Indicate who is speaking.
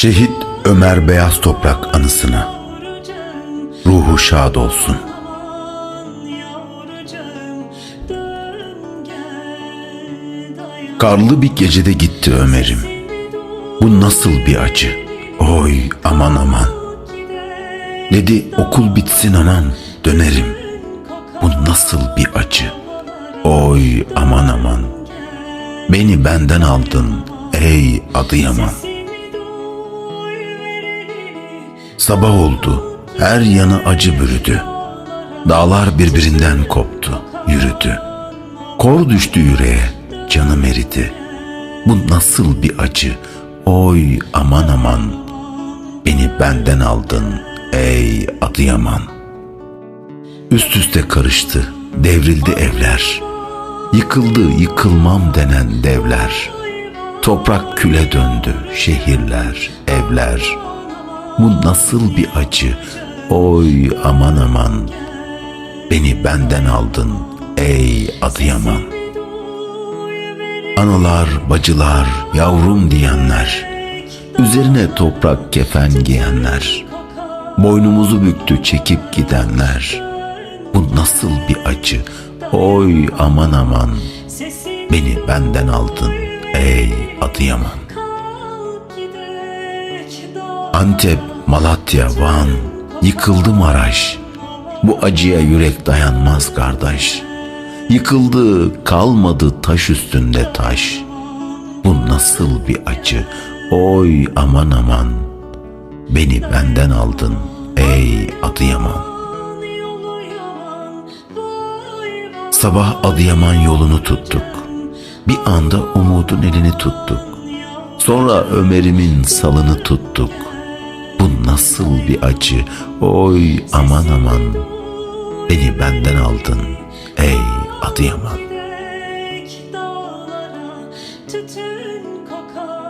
Speaker 1: Şehit Ömer Beyaz Toprak anısına ruhu şad olsun. Karlı bir gecede gitti Ömer'im. Bu nasıl bir acı? Oy aman aman. Dedi okul bitsin anam dönerim. Bu nasıl bir acı? Oy aman aman. Beni benden aldın ey Adıyaman. Sabah oldu, her yanı acı bürüdü. Dağlar birbirinden koptu, yürüdü. Kor düştü yüreğe, canım eridi. Bu nasıl bir acı? Oy aman aman. Beni benden aldın ey Adıyaman. Üst üste karıştı, devrildi evler. Yıkıldı yıkılmam denen devler. Toprak küle döndü, şehirler, evler. Bu nasıl bir acı? Oy aman aman. Beni benden aldın ey Adıyaman. Analar, bacılar, yavrum diyenler. Üzerine toprak kefen giyenler. Boynumuzu büktü çekip gidenler. Bu nasıl bir acı? Oy aman aman. Beni benden aldın ey Adıyaman. Antep, Malatya, Van, yıkıldı Maraş. Bu acıya yürek dayanmaz kardeş. Yıkıldı, kalmadı taş üstünde taş. Bu nasıl bir acı? Oy aman aman. Beni benden aldın ey Adıyaman. Sabah Adıyaman yolunu tuttuk. Bir anda umudun elini tuttuk. Sonra Ömer'imin salını tuttuk. Bu nasıl bir acı? Oy aman aman. Beni benden aldın ey Adıyaman. Tütün kokar